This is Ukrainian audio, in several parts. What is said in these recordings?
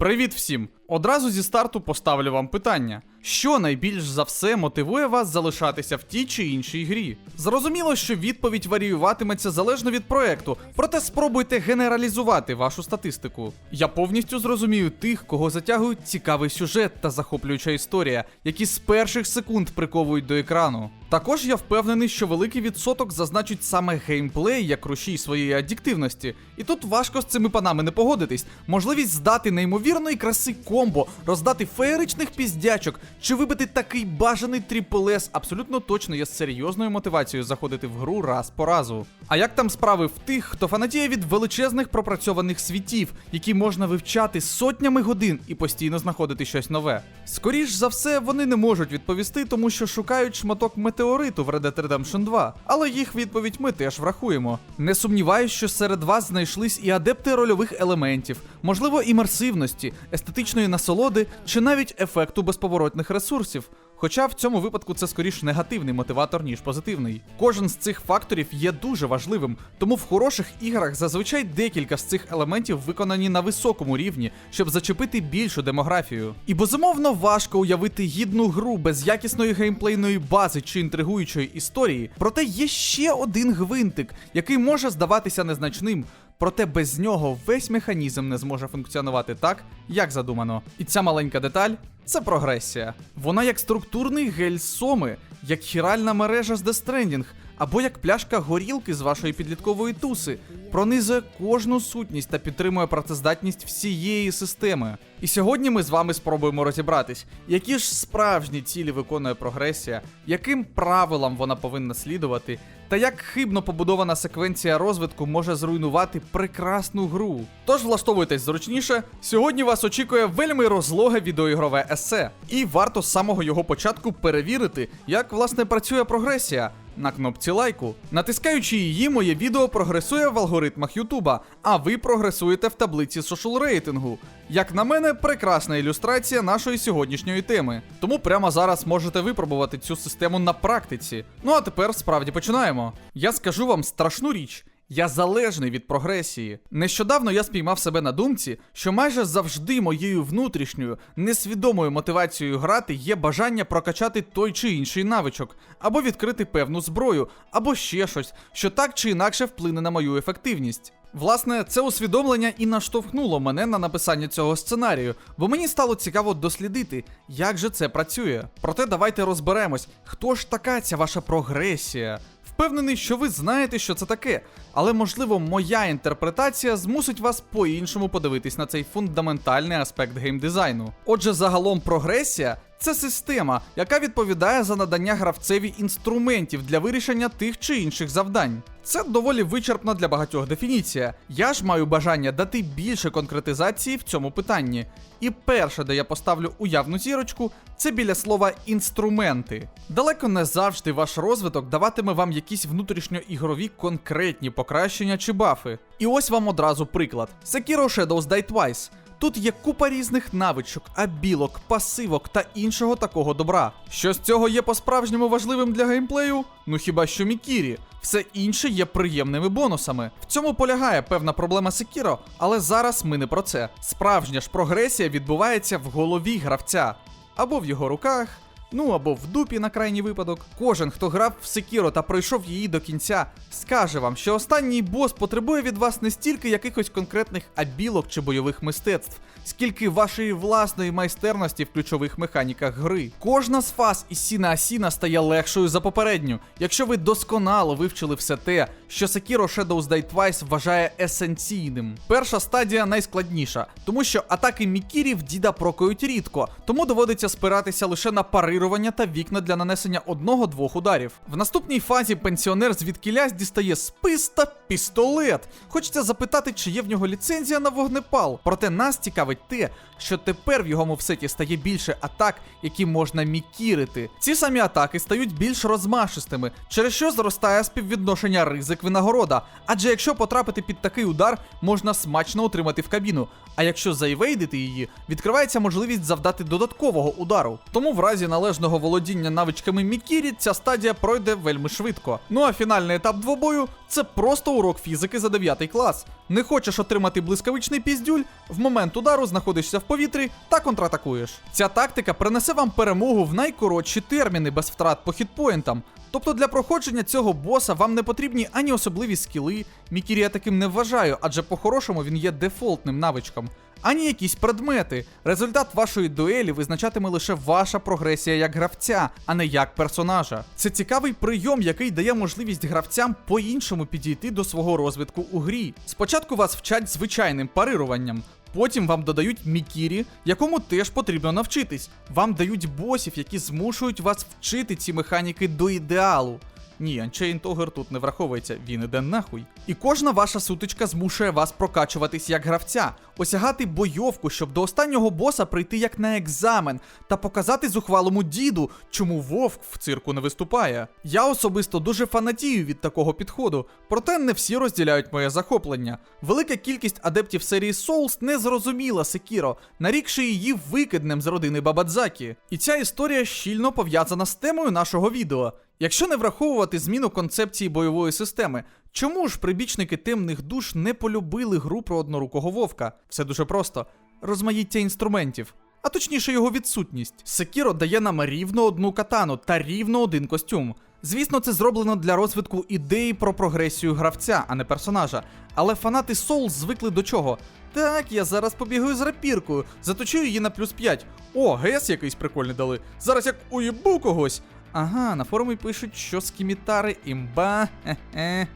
Привіт всім! Одразу зі старту поставлю вам питання: що найбільш за все мотивує вас залишатися в тій чи іншій грі? Зрозуміло, що відповідь варіюватиметься залежно від проекту, проте спробуйте генералізувати вашу статистику. Я повністю зрозумію тих, кого затягують цікавий сюжет та захоплююча історія, які з перших секунд приковують до екрану. Також я впевнений, що великий відсоток зазначить саме геймплей як рушій своєї аддіктивності. І тут важко з цими панами не погодитись. Можливість здати неймовірної краси комбо, роздати феєричних піздячок чи вибити такий бажаний тріплес абсолютно точно є серйозною мотивацією заходити в гру раз по разу. А як там справи в тих, хто фанатіє від величезних пропрацьованих світів, які можна вивчати сотнями годин і постійно знаходити щось нове? Скоріш за все, вони не можуть відповісти, тому що шукають шматок метеориту в Red Dead Redemption 2, але їх відповідь ми теж врахуємо. Не сумніваюсь, що серед вас знайшлись і адепти рольових елементів, можливо, імерсивності, естетичної насолоди чи навіть ефекту безповоротних ресурсів. Хоча в цьому випадку це скоріш негативний мотиватор, ніж позитивний. Кожен з цих факторів є дуже важливим, тому в хороших іграх зазвичай декілька з цих елементів виконані на високому рівні, щоб зачепити більшу демографію. І безумовно важко уявити гідну гру без якісної геймплейної бази чи інтригуючої історії. Проте є ще один гвинтик, який може здаватися незначним. Проте без нього весь механізм не зможе функціонувати так, як задумано. І ця маленька деталь це прогресія. Вона як структурний гель соми, як хіральна мережа з Stranding, або як пляшка горілки з вашої підліткової туси, пронизує кожну сутність та підтримує працездатність всієї системи. І сьогодні ми з вами спробуємо розібратись, які ж справжні цілі виконує прогресія, яким правилам вона повинна слідувати, та як хибно побудована секвенція розвитку може зруйнувати прекрасну гру. Тож влаштовуйтесь зручніше. Сьогодні вас очікує вельми розлоге відеоігрове есе, і варто з самого його початку перевірити, як власне працює прогресія. На кнопці лайку. Натискаючи її, моє відео прогресує в алгоритмах Ютуба, а ви прогресуєте в таблиці сошл рейтингу. Як на мене, прекрасна ілюстрація нашої сьогоднішньої теми. Тому прямо зараз можете випробувати цю систему на практиці. Ну а тепер справді починаємо. Я скажу вам страшну річ. Я залежний від прогресії. Нещодавно я спіймав себе на думці, що майже завжди моєю внутрішньою, несвідомою мотивацією грати є бажання прокачати той чи інший навичок, або відкрити певну зброю, або ще щось, що так чи інакше вплине на мою ефективність. Власне, це усвідомлення і наштовхнуло мене на написання цього сценарію, бо мені стало цікаво дослідити, як же це працює. Проте давайте розберемось, хто ж така ця ваша прогресія. Впевнений, що ви знаєте, що це таке, але можливо моя інтерпретація змусить вас по-іншому подивитись на цей фундаментальний аспект геймдизайну. Отже, загалом прогресія це система, яка відповідає за надання гравцеві інструментів для вирішення тих чи інших завдань. Це доволі вичерпна для багатьох дефініція. Я ж маю бажання дати більше конкретизації в цьому питанні. І перше, де я поставлю уявну зірочку, це біля слова інструменти. Далеко не завжди ваш розвиток даватиме вам якісь внутрішньоігрові конкретні покращення чи бафи. І ось вам одразу приклад: Sekiro Shadows Die Twice. Тут є купа різних навичок, абілок, пасивок та іншого такого добра. Що з цього є по-справжньому важливим для геймплею? Ну хіба що Мікірі. Все інше є приємними бонусами. В цьому полягає певна проблема Секіро, але зараз ми не про це. Справжня ж прогресія відбувається в голові гравця або в його руках. Ну або в дупі на крайній випадок. Кожен, хто грав в Секіро та пройшов її до кінця, скаже вам, що останній бос потребує від вас не стільки якихось конкретних абілок чи бойових мистецтв, скільки вашої власної майстерності в ключових механіках гри. Кожна з фаз із Сіна Асіна стає легшою за попередню, якщо ви досконало вивчили все те, що Sekiro Shadows Die Twice вважає есенційним. Перша стадія найскладніша, тому що атаки Мікірі в діда прокають рідко, тому доводиться спиратися лише на парирування та вікна для нанесення одного-двох ударів. В наступній фазі пенсіонер звідкілясь дістає спис та пістолет. Хочеться запитати, чи є в нього ліцензія на вогнепал. Проте нас цікавить те, що тепер в його мовсеті стає більше атак, які можна мікірити. Ці самі атаки стають більш розмашистими, через що зростає співвідношення ризик винагорода. Адже якщо потрапити під такий удар, можна смачно отримати в кабіну. А якщо заівейдити її, відкривається можливість завдати додаткового удару. Тому в разі належного володіння навичками Мікірі ця стадія пройде вельми швидко. Ну а фінальний етап двобою це просто урок фізики за 9 клас. Не хочеш отримати блискавичний піздюль, в момент удару знаходишся в повітрі та контратакуєш. Ця тактика принесе вам перемогу в найкоротші терміни без втрат по хітпоінтам. Тобто для проходження цього боса вам не потрібні ані особливі скіли, Мікірі я таким не вважаю, адже по-хорошому він є дефолтним навичком, ані якісь предмети. Результат вашої дуелі визначатиме лише ваша прогресія як гравця, а не як персонажа. Це цікавий прийом, який дає можливість гравцям по-іншому підійти до свого розвитку у грі. Спочатку вас вчать звичайним парируванням. Потім вам додають мікірі, якому теж потрібно навчитись. Вам дають босів, які змушують вас вчити ці механіки до ідеалу. Ні, Unchained Ogre тут не враховується, він іде нахуй. І кожна ваша сутичка змушує вас прокачуватись як гравця, осягати бойовку, щоб до останнього боса прийти як на екзамен та показати зухвалому діду, чому вовк в цирку не виступає. Я особисто дуже фанатію від такого підходу, проте не всі розділяють моє захоплення. Велика кількість адептів серії Souls не зрозуміла Секіро, нарікши її викиднем з родини Бабадзакі. І ця історія щільно пов'язана з темою нашого відео. Якщо не враховувати зміну концепції бойової системи, чому ж прибічники темних душ не полюбили гру про однорукого вовка? Все дуже просто: розмаїття інструментів. А точніше його відсутність. Секіро дає нам рівно одну катану та рівно один костюм. Звісно, це зроблено для розвитку ідеї про прогресію гравця, а не персонажа. Але фанати Souls звикли до чого? Так, я зараз побігаю з рапіркою, заточу її на плюс 5. О, ГС якийсь прикольний дали. Зараз як уїбу когось. Ага, на форумі пишуть, що скімітари імба. Е,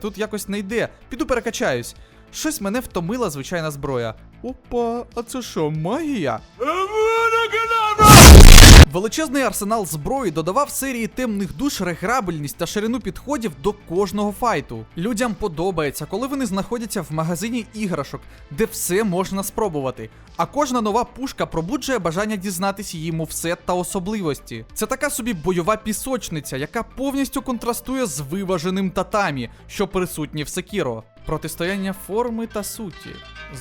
Тут якось не йде. Піду перекачаюсь. Щось мене втомила звичайна зброя. Опа, а це що, магія? Величезний арсенал зброї додавав серії темних душ реграбельність та ширину підходів до кожного файту. Людям подобається, коли вони знаходяться в магазині іграшок, де все можна спробувати. А кожна нова пушка пробуджує бажання дізнатися її мувсет та особливості. Це така собі бойова пісочниця, яка повністю контрастує з виваженим татамі, що присутні в Секіро. Протистояння форми та суті,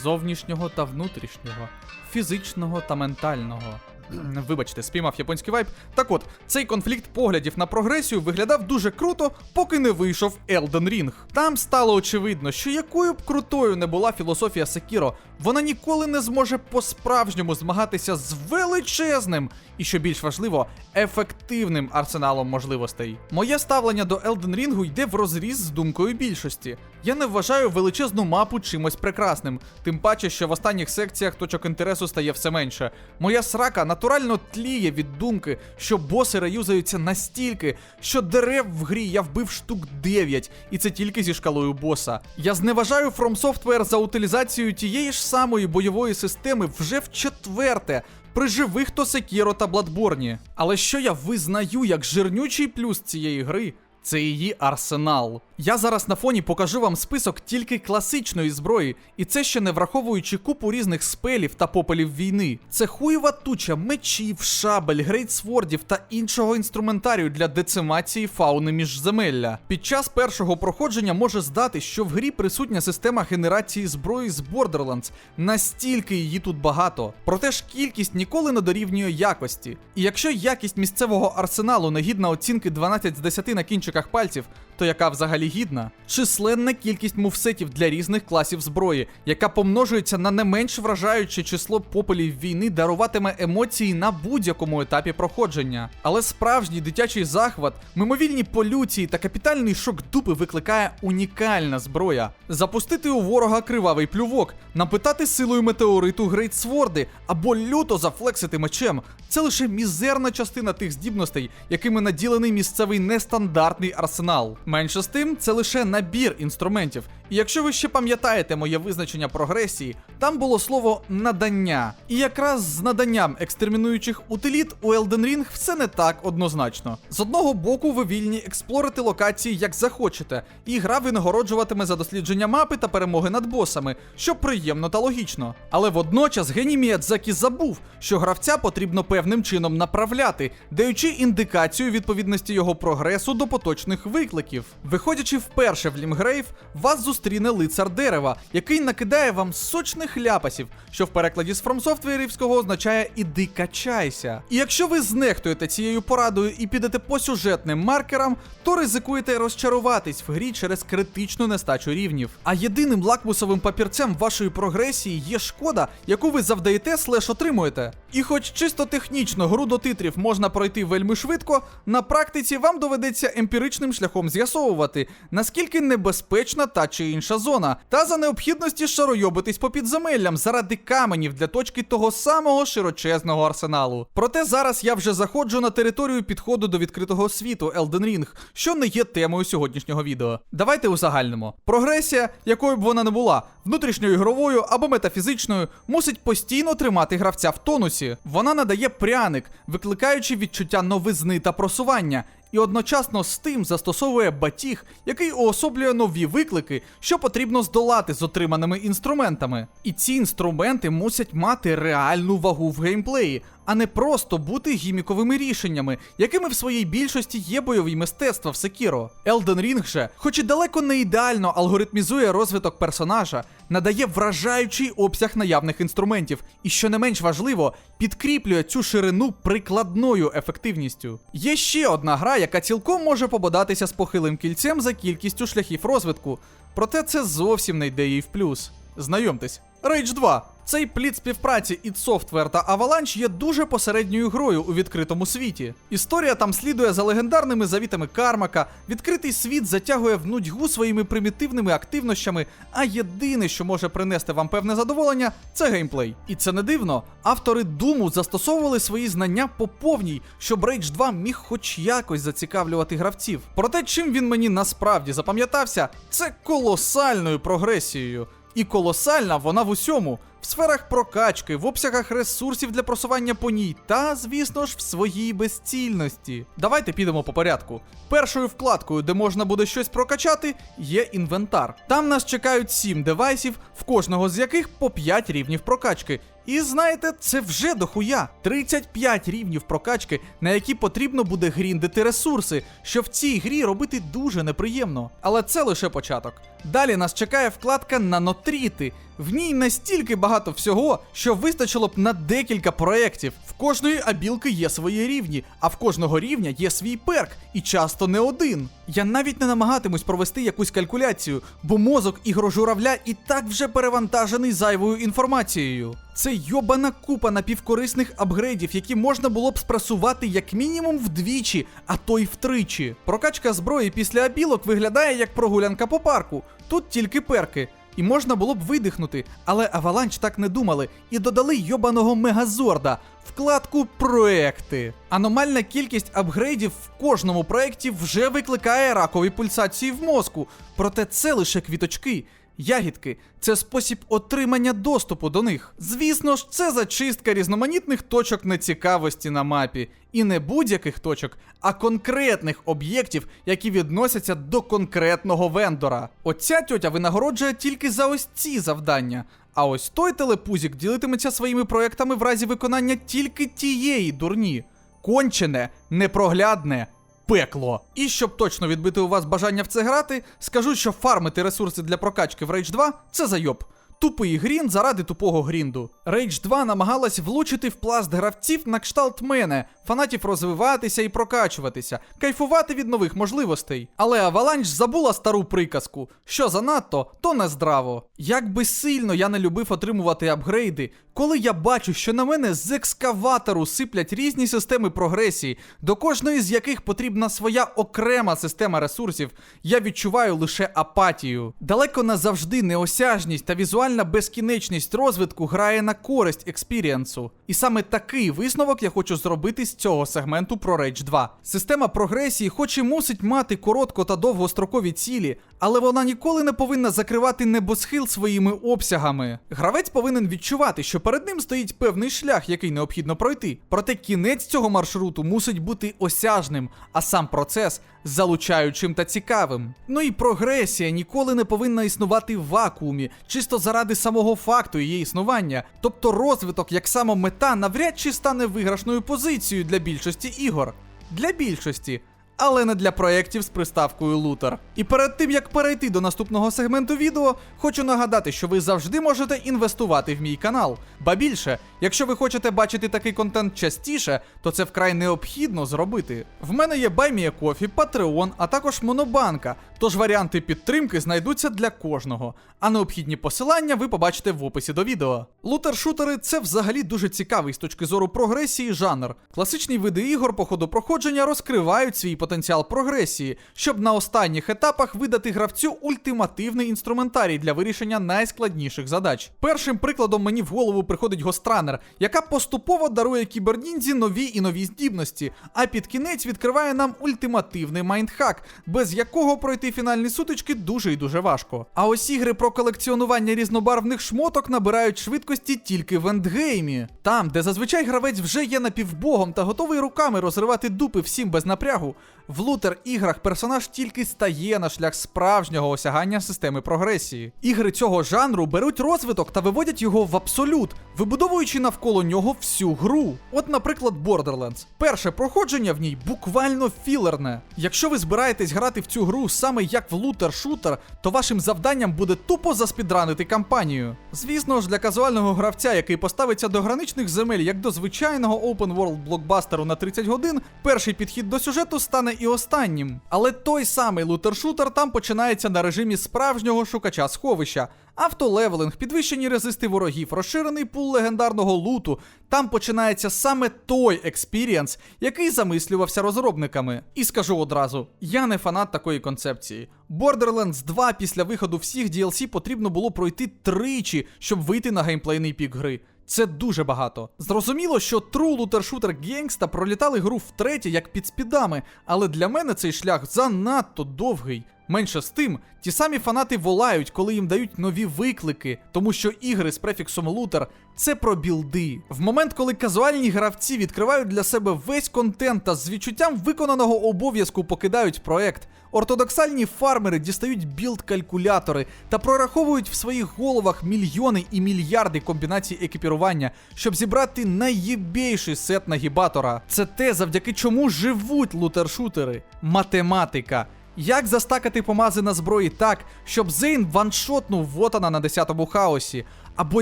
зовнішнього та внутрішнього, фізичного та ментального. Вибачте, спіймав японський вайб. Так от, цей конфлікт поглядів на прогресію виглядав дуже круто, поки не вийшов Elden Ring. Там стало очевидно, що якою б крутою не була філософія Секіро, вона ніколи не зможе по-справжньому змагатися з величезним і, що більш важливо, ефективним арсеналом можливостей. Моє ставлення до Elden Ring йде в розріз з думкою більшості. Я не вважаю величезну мапу чимось прекрасним, тим паче, що в останніх секціях точок інтересу стає все менше. Моя срака натурально тліє від думки, що боси реюзаються настільки, що дерев в грі я вбив штук 9, і це тільки зі шкалою боса. Я зневажаю From Software за утилізацію тієї ж самої бойової системи вже в четверте. При живих то Секіро та Бладборні. Але що я визнаю як жирнючий плюс цієї гри, це її арсенал. Я зараз на фоні покажу вам список тільки класичної зброї, і це ще не враховуючи купу різних спелів та попелів війни. Це хуєва туча мечів, шабель, грейтсвордів та іншого інструментарію для децимації фауни міжземелля. Під час першого проходження може здати, що в грі присутня система генерації зброї з Borderlands, настільки її тут багато. Проте ж кількість ніколи не дорівнює якості. І якщо якість місцевого арсеналу не гідна оцінки 12 з 10 на кінчиках пальців, то яка взагалі гідна? Численна кількість мувсетів для різних класів зброї, яка помножується на не менш вражаюче число попелів війни, даруватиме емоції на будь-якому етапі проходження. Але справжній дитячий захват, мимовільні полюції та капітальний шок дупи викликає унікальна зброя. Запустити у ворога кривавий плювок, напитати силою метеориту грейтсворди або люто зафлексити мечем. Це лише мізерна частина тих здібностей, якими наділений місцевий нестандартний арсенал. Менше з тим, це лише набір інструментів. Якщо ви ще пам'ятаєте моє визначення прогресії, там було слово надання. І якраз з наданням екстермінуючих утиліт у Elden Ring все не так однозначно. З одного боку, ви вільні експлорити локації як захочете, і гра винагороджуватиме за дослідження мапи та перемоги над босами, що приємно та логічно. Але водночас геній Міядзакі забув, що гравця потрібно певним чином направляти, даючи індикацію відповідності його прогресу до поточних викликів. Виходячи вперше в Лімгрейв, вас зустрічає зустріне лицар дерева, який накидає вам сочних ляпасів, що в перекладі з фромсофтверівського означає іди качайся. І якщо ви знехтуєте цією порадою і підете по сюжетним маркерам, то ризикуєте розчаруватись в грі через критичну нестачу рівнів. А єдиним лакмусовим папірцем вашої прогресії є шкода, яку ви завдаєте слеш отримуєте. І хоч чисто технічно гру до титрів можна пройти вельми швидко, на практиці вам доведеться емпіричним шляхом з'ясовувати, наскільки небезпечна та чи інша зона, та за необхідності шаройобитись по підземеллям заради каменів для точки того самого широчезного арсеналу. Проте зараз я вже заходжу на територію підходу до відкритого світу Elden Ring, що не є темою сьогоднішнього відео. Давайте узагальнимо. Прогресія, якою б вона не була, внутрішньоігровою або метафізичною, мусить постійно тримати гравця в тонусі. Вона надає пряник, викликаючи відчуття новизни та просування. І одночасно з тим застосовує батіг, який уособлює нові виклики, що потрібно здолати з отриманими інструментами. І ці інструменти мусять мати реальну вагу в геймплеї, а не просто бути гіміковими рішеннями, якими в своїй більшості є бойові мистецтва в Sekiro. Elden Ring же, хоч і далеко не ідеально алгоритмізує розвиток персонажа, надає вражаючий обсяг наявних інструментів, і що не менш важливо, підкріплює цю ширину прикладною ефективністю. Є ще одна гра, яка цілком може пободатися з похилим кільцем за кількістю шляхів розвитку. Проте це зовсім не йде їй в плюс. Знайомтесь, Rage 2. Цей плід співпраці id Software та Avalanche є дуже посередньою грою у відкритому світі. Історія там слідує за легендарними завітами Кармака, відкритий світ затягує в нудьгу своїми примітивними активнощами, а єдине, що може принести вам певне задоволення, це геймплей. І це не дивно. Автори Думу застосовували свої знання по повній, щоб Rage 2 міг хоч якось зацікавлювати гравців. Проте, чим він мені насправді запам'ятався, це колосальною прогресією. І колосальна вона в усьому. В сферах прокачки, в обсягах ресурсів для просування по ній, та, звісно ж, в своїй безцільності. Давайте підемо по порядку. Першою вкладкою, де можна буде щось прокачати, є інвентар. Там нас чекають 7 девайсів, в кожного з яких по 5 рівнів прокачки. І знаєте, це вже дохуя. 35 рівнів прокачки, на які потрібно буде гріндити ресурси, що в цій грі робити дуже неприємно. Але це лише початок. Далі нас чекає вкладка нанотріти. В ній настільки багато всього, що вистачило б на декілька проєктів. В кожної абілки є свої рівні, а в кожного рівня є свій перк, і часто не один. Я навіть не намагатимусь провести якусь калькуляцію, бо мозок ігрожуравля і так вже перевантажений зайвою інформацією. Це йобана купа напівкорисних апгрейдів, які можна було б спрасувати як мінімум вдвічі, а то й втричі. Прокачка зброї після абілок виглядає як прогулянка по парку. Тут тільки перки. І можна було б видихнути, але Аваланч так не думали і додали йобаного мегазорда, вкладку проекти. Аномальна кількість апгрейдів в кожному проекті вже викликає ракові пульсації в мозку. Проте це лише квіточки. Ягідки це спосіб отримання доступу до них. Звісно ж, це зачистка різноманітних точок нецікавості на мапі. І не будь-яких точок, а конкретних об'єктів, які відносяться до конкретного вендора. Оця тьотя винагороджує тільки за ось ці завдання. А ось той телепузік ділитиметься своїми проектами в разі виконання тільки тієї дурні. Кончене, непроглядне, пекло. І щоб точно відбити у вас бажання в це грати, скажу, що фармити ресурси для прокачки в Rage 2 це зайоб. Тупий грінд заради тупого грінду. Rage 2 намагалась влучити в пласт гравців на кшталт мене, фанатів розвиватися і прокачуватися, кайфувати від нових можливостей. Але Avalanche забула стару приказку: що занадто, то не здраво. Як би сильно я не любив отримувати апгрейди, коли я бачу, що на мене з екскаватору сиплять різні системи прогресії, до кожної з яких потрібна своя окрема система ресурсів, я відчуваю лише апатію. Далеко не завжди неосяжність та візуальна безкінечність розвитку грає на користь експірієнсу. І саме такий висновок я хочу зробити з цього сегменту про Rage 2. Система прогресії, хоч і мусить мати коротко та довгострокові цілі, але вона ніколи не повинна закривати небосхил своїми обсягами. Гравець повинен відчувати, що перед ним стоїть певний шлях, який необхідно пройти. Проте кінець цього маршруту мусить бути осяжним, а сам процес залучаючим та цікавим. Ну і прогресія ніколи не повинна існувати в вакуумі, чисто заради самого факту її існування. Тобто розвиток як самомета навряд чи стане виграшною позицією для більшості ігор. Для більшості. але не для проєктів з приставкою лутер. І перед тим як перейти до наступного сегменту відео, хочу нагадати, що ви завжди можете інвестувати в мій канал. Ба більше, якщо ви хочете бачити такий контент частіше, то це вкрай необхідно зробити. В мене є BuyMeACoffee, Patreon, а також Монобанка, тож варіанти підтримки знайдуться для кожного. А необхідні посилання ви побачите в описі до відео. Лутер-шутери це взагалі дуже цікавий з точки зору прогресії жанр. Класичні види ігор по ходу проходження розкривають свій потенціал прогресії, щоб на останніх етапах видати гравцю ультимативний інструментарій для вирішення найскладніших задач. Першим прикладом мені в голову приходить Гостранер, яка поступово дарує кіберніндзі нові і нові здібності, а під кінець відкриває нам ультимативний майндхак, без якого пройти фінальні сутички дуже і дуже важко. А ось ігри про колекціонування різнобарвних шмоток набирають швидкості тільки в ендгеймі. Там, де зазвичай гравець вже є напівбогом та готовий руками розривати дупи всім без напрягу, в лутер іграх персонаж тільки стає на шлях справжнього осягання системи прогресії. Ігри цього жанру беруть розвиток та виводять його в абсолют, вибудовуючи навколо нього всю гру. От, наприклад, Borderlands. Перше проходження в ній буквально філерне. Якщо ви збираєтесь грати в цю гру саме як в лутер-шутер, то вашим завданням буде тупо заспідранити кампанію. Звісно ж, для казуального гравця, який поставиться до граничних земель як до звичайного open world блокбастеру на 30 годин, перший підхід до сюжету стане і останнім. Але той самий лутер-шутер там починається на режимі справжнього шукача сховища. Автолевелинг, підвищені резисти ворогів, розширений пул легендарного луту. Там починається саме той експірієнс, який замислювався розробниками. І скажу одразу: я не фанат такої концепції. Borderlands 2 після виходу всіх DLC потрібно було пройти тричі, щоб вийти на геймплейний пік гри. Це дуже багато. Зрозуміло, що True Looter Shooter Gangsta пролітали гру втретє як під спідами, але для мене цей шлях занадто довгий. Менше з тим, ті самі фанати волають, коли їм дають нові виклики, тому що ігри з префіксом лутер це про білди. В момент, коли казуальні гравці відкривають для себе весь контент та з відчуттям виконаного обов'язку покидають проект, ортодоксальні фармери дістають білд-калькулятори та прораховують в своїх головах мільйони і мільярди комбінацій екіпірування, щоб зібрати найєбейший сет нагібатора. Це те, завдяки чому живуть лутер-шутери. Математика. Як застакати помази на зброї так, щоб Зейн ваншотнув Вотана на 10-му хаосі? Або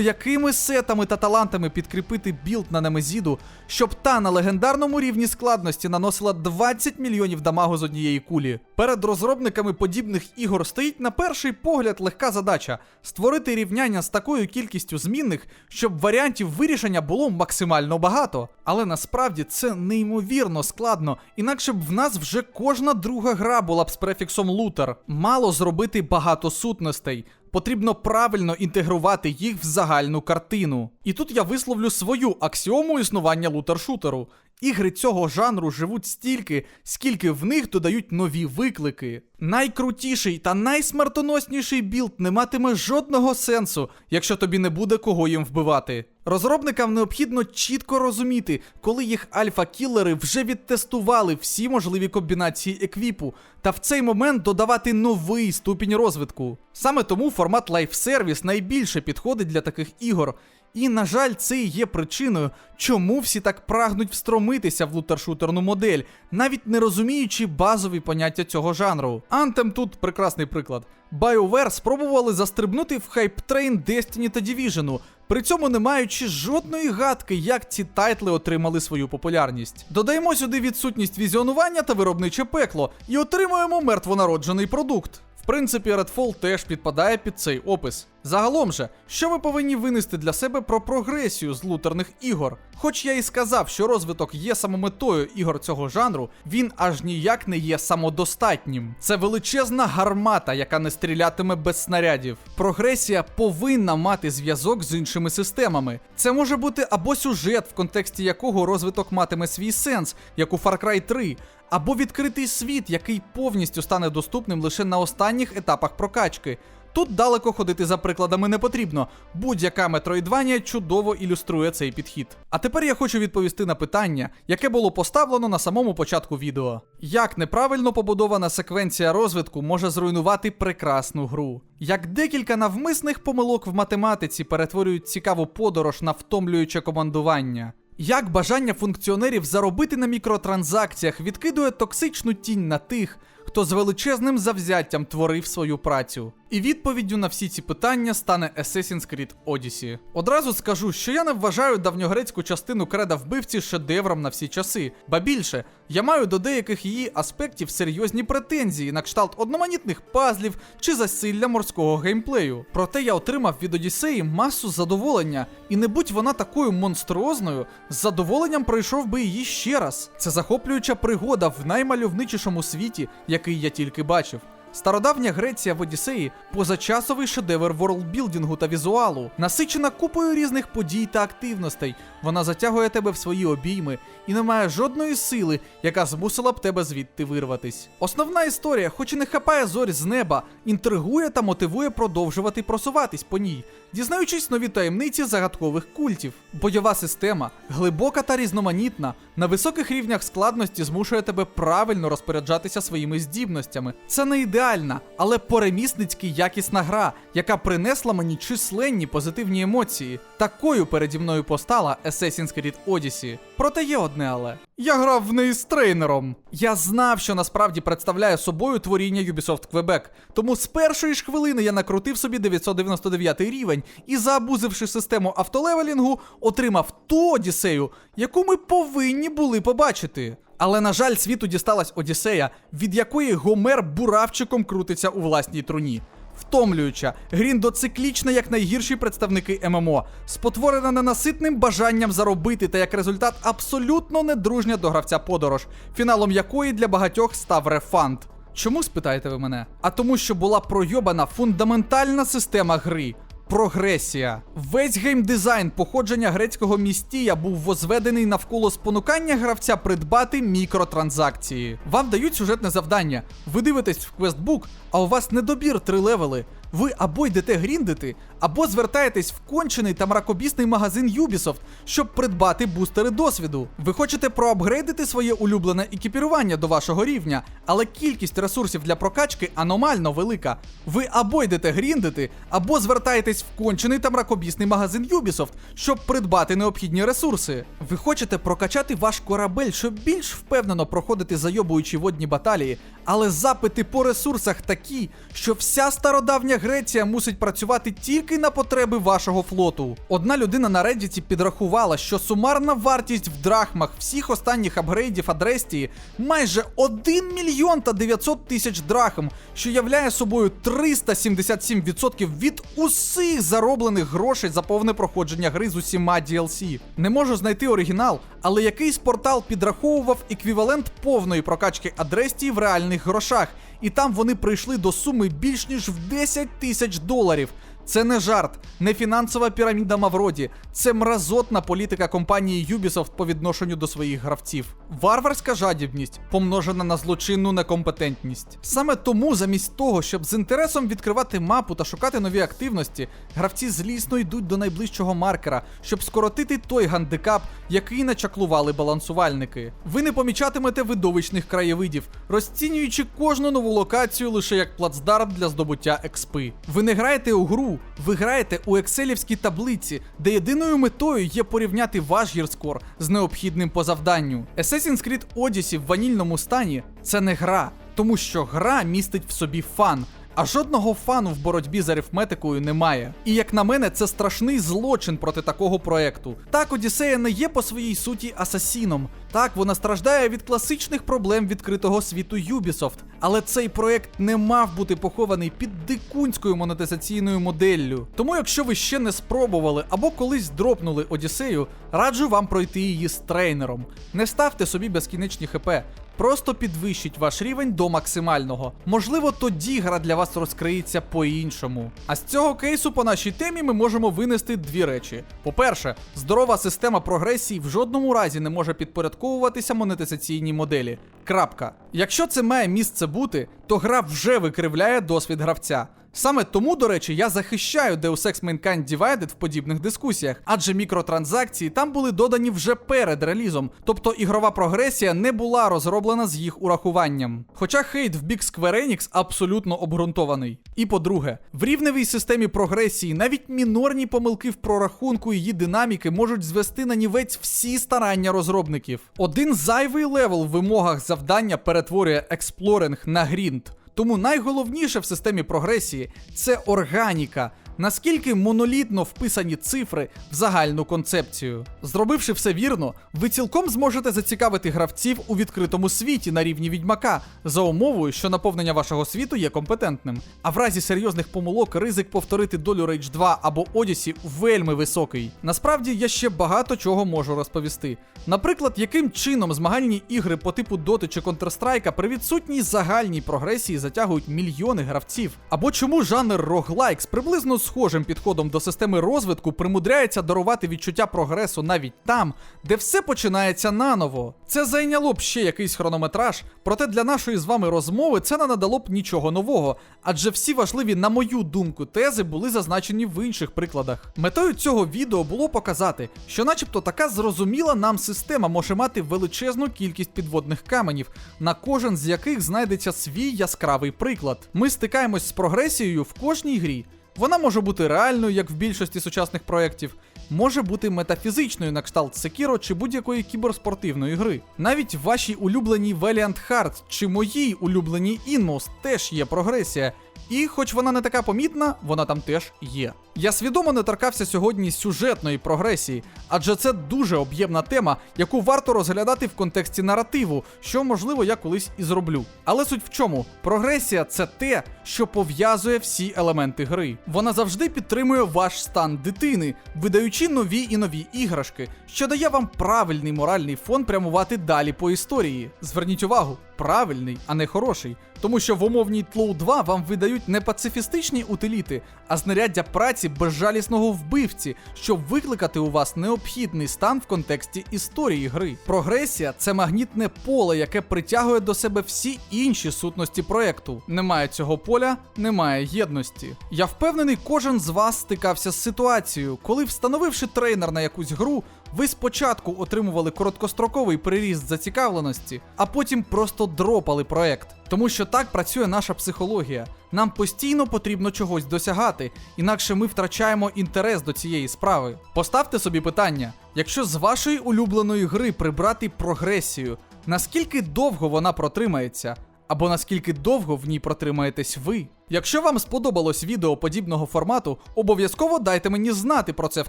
якими сетами та талантами підкріпити білд на Немезіду, щоб та на легендарному рівні складності наносила 20 мільйонів дамагу з однієї кулі. Перед розробниками подібних ігор стоїть на перший погляд легка задача створити рівняння з такою кількістю змінних, щоб варіантів вирішення було максимально багато. Але насправді це неймовірно складно, інакше б в нас вже кожна друга гра була б з префіксом лутер. Мало зробити багато сутностей. Потрібно правильно інтегрувати їх в загальну картину. І тут я висловлю свою аксіому існування лутер-шутеру. Ігри цього жанру живуть стільки, скільки в них додають нові виклики. Найкрутіший та найсмертоносніший білд не матиме жодного сенсу, якщо тобі не буде кого їм вбивати. Розробникам необхідно чітко розуміти, коли їх альфа-кілери вже відтестували всі можливі комбінації еквіпу, та в цей момент додавати новий ступінь розвитку. Саме тому формат лайфсервіс найбільше підходить для таких ігор. І, на жаль, це і є причиною, чому всі так прагнуть встромитися в лутершутерну модель, навіть не розуміючи базові поняття цього жанру. Anthem тут прекрасний приклад. BioWare спробували застрибнути в хайп-трейн Destiny та Division, при цьому не маючи жодної гадки, як ці тайтли отримали свою популярність. Додаємо сюди відсутність візіонування та виробниче пекло, і отримуємо мертвонароджений продукт. В принципі, Redfall теж підпадає під цей опис. Загалом же, що ви повинні винести для себе про прогресію з лутерних ігор? Хоч я і сказав, що розвиток є самометою ігор цього жанру, він аж ніяк не є самодостатнім. Це величезна гармата, яка не стрілятиме без снарядів. Прогресія повинна мати зв'язок з іншими системами. Це може бути або сюжет, в контексті якого розвиток матиме свій сенс, як у Far Cry 3, або відкритий світ, який повністю стане доступним лише на останніх етапах прокачки. Тут далеко ходити за прикладами не потрібно. Будь-яка метроїдванія чудово ілюструє цей підхід. А тепер я хочу відповісти на питання, яке було поставлено на самому початку відео: як неправильно побудована секвенція розвитку може зруйнувати прекрасну гру? Як декілька навмисних помилок в математиці перетворюють цікаву подорож на втомлююче командування? Як бажання функціонерів заробити на мікротранзакціях відкидує токсичну тінь на тих, хто з величезним завзяттям творив свою працю. І відповіддю на всі ці питання стане Assassin's Creed Odyssey. Одразу скажу, що я не вважаю давньогрецьку частину креда вбивці шедевром на всі часи, ба більше, я маю до деяких її аспектів серйозні претензії на кшталт одноманітних пазлів чи засилля морського геймплею. Проте я отримав від Одіссеї масу задоволення, і не будь вона такою монструозною, з задоволенням пройшов би її ще раз. Це захоплююча пригода в наймальовничішому світі, який я тільки бачив. Стародавня Греція в Одіссеї позачасовий шедевр ворлдбілдингу та візуалу, насичена купою різних подій та активностей. Вона затягує тебе в свої обійми і не має жодної сили, яка змусила б тебе звідти вирватись. Основна історія, хоч і не хапає зорь з неба, інтригує та мотивує продовжувати просуватись по ній, дізнаючись нові таємниці загадкових культів. Бойова система, глибока та різноманітна, на високих рівнях складності змушує тебе правильно розпоряджатися своїми здібностями. Це не ідеальна, але по-ремісницьки якісна гра, яка принесла мені численні позитивні емоції. Такою переді мною постала Assassin's Creed Odyssey. Проте є одне але. Я грав в неї з тренером. Я знав, що насправді представляє собою творіння Ubisoft Quebec. Тому з першої ж хвилини я накрутив собі 999 рівень і, заабузивши систему автолевелінгу, отримав ту Одіссею, яку ми повинні були побачити. Але, на жаль, світу дісталась Одіссея, від якої Гомер буравчиком крутиться у власній труні. Втомлююча, гріндоциклічна, як найгірші представники ММО, спотворена ненаситним бажанням заробити та як результат абсолютно недружня до гравця подорож, фіналом якої для багатьох став рефанд. Чому спитаєте ви мене? А тому, що була пройобана фундаментальна система гри. Прогресія. Весь геймдизайн походження грецького містія був возведений навколо спонукання гравця придбати мікротранзакції. Вам дають сюжетне завдання. Ви дивитесь в квестбук, а у вас недобір три левели. Ви або йдете гріндити, або звертаєтесь в кончений та мракобісний магазин Ubisoft, щоб придбати бустери досвіду. Ви хочете проапгрейдити своє улюблене екіпірування до вашого рівня, але кількість ресурсів для прокачки аномально велика. Ви або йдете гріндити, або звертаєтесь в кончений та мракобісний магазин Ubisoft, щоб придбати необхідні ресурси. Ви хочете прокачати ваш корабель, щоб більш впевнено проходити зайобуючі водні баталії, але запити по ресурсах такі, що вся стародавня Греція мусить працювати тільки на потреби вашого флоту. Одна людина на Reddit підрахувала, що сумарна вартість в драхмах всіх останніх апгрейдів Адрестії майже 1 мільйон та 900 тисяч драхм, що являє собою 377% від усіх зароблених грошей за повне проходження гри з усіма DLC. Не можу знайти оригінал, але якийсь портал підраховував еквівалент повної прокачки Адрестії в реальних грошах, і там вони прийшли до суми більш ніж в 10 тисяч доларів. Це не жарт, не фінансова піраміда Мавроді, це мразотна політика компанії Ubisoft по відношенню до своїх гравців. Варварська жадібність помножена на злочинну некомпетентність. Саме тому, замість того, щоб з інтересом відкривати мапу та шукати нові активності, гравці злісно йдуть до найближчого маркера, щоб скоротити той гандикап, який начаклували балансувальники. Ви не помічатимете видовищних краєвидів, розцінюючи кожну нову локацію лише як плацдарм для здобуття експи. Ви не граєте у гру, ви граєте у екселівській таблиці, де єдиною метою є порівняти ваш гірскор з необхідним по завданню. Assassin's Creed Odyssey в ванільному стані це не гра, тому що гра містить в собі фан. А жодного фану в боротьбі з арифметикою немає. І як на мене, це страшний злочин проти такого проекту. Так, Одіссея не є по своїй суті асасіном. Так, вона страждає від класичних проблем відкритого світу Ubisoft. Але цей проект не мав бути похований під дикунською монетизаційною моделлю. Тому, якщо ви ще не спробували або колись дропнули Одіссею, раджу вам пройти її з трейнером. Не ставте собі безкінечні хп. Просто підвищить ваш рівень до максимального. Можливо, тоді гра для вас розкриється по-іншому. А з цього кейсу по нашій темі ми можемо винести дві речі. По-перше, здорова система прогресії в жодному разі не може підпорядковуватися монетизаційній моделі. Крапка. Якщо це має місце бути, то гра вже викривляє досвід гравця. Саме тому, до речі, я захищаю Deus Ex Mankind Divided в подібних дискусіях, адже мікротранзакції там були додані вже перед релізом, тобто ігрова прогресія не була розроблена з їх урахуванням. Хоча хейт в бік Square Enix абсолютно обґрунтований. І по-друге, в рівневій системі прогресії навіть мінорні помилки в прорахунку її динаміки можуть звести на нівець всі старання розробників. Один зайвий левел в вимогах завдання перетворює експлоринг на грінд. Тому найголовніше в системі прогресії це органіка. Наскільки монолітно вписані цифри в загальну концепцію. Зробивши все вірно, ви цілком зможете зацікавити гравців у відкритому світі на рівні відьмака, за умовою, що наповнення вашого світу є компетентним. А в разі серйозних помилок ризик повторити долю Rage 2 або Odyssey вельми високий. Насправді я ще багато чого можу розповісти. Наприклад, яким чином змагальні ігри по типу Dota чи Counter-Strike при відсутній загальній прогресії затягують мільйони гравців. Або чому жанр роглайк з приблизно схожим підходом до системи розвитку примудряється дарувати відчуття прогресу навіть там, де все починається наново. Це зайняло б ще якийсь хронометраж, проте для нашої з вами розмови це не надало б нічого нового, адже всі важливі, на мою думку, тези були зазначені в інших прикладах. Метою цього відео було показати, що, начебто, така зрозуміла нам система може мати величезну кількість підводних каменів, на кожен з яких знайдеться свій яскравий приклад. Ми стикаємось з прогресією в кожній грі. Вона може бути реальною, як в більшості сучасних проєктів, може бути метафізичною на кшталт Секіро чи будь-якої кіберспортивної гри. Навіть в вашій улюбленій Valiant Hearts чи моїй улюбленій Inmost теж є прогресія. І, хоч вона не така помітна, вона там теж є. Я свідомо не торкався сьогодні сюжетної прогресії, адже це дуже об'ємна тема, яку варто розглядати в контексті наративу, що можливо я колись і зроблю. Але суть в чому? Прогресія це те, що пов'язує всі елементи гри. Вона завжди підтримує ваш стан дитини, видаючи нові і нові іграшки, що дає вам правильний моральний фон прямувати далі по історії. Зверніть увагу, правильний, а не хороший. Тому що в умовній Тлоу 2 вам видають не пацифістичні утиліти, а знаряддя праці безжалісного вбивці, щоб викликати у вас необхідний стан в контексті історії гри. Прогресія це магнітне поле, яке притягує до себе всі інші сутності проекту. Немає цього поля, немає єдності. Я впевнений, кожен з вас стикався з ситуацією, коли, встановивши трейнер на якусь гру, ви спочатку отримували короткостроковий приріст зацікавленості, а потім просто дропали проект. Тому що так працює наша психологія. Нам постійно потрібно чогось досягати, інакше ми втрачаємо інтерес до цієї справи. Поставте собі питання: якщо з вашої улюбленої гри прибрати прогресію, наскільки довго вона протримається? Або наскільки довго в ній протримаєтесь ви? Якщо вам сподобалось відео подібного формату, обов'язково дайте мені знати про це в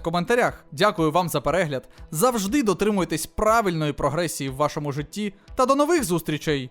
коментарях. Дякую вам за перегляд. Завжди дотримуйтесь правильної прогресії в вашому житті та до нових зустрічей!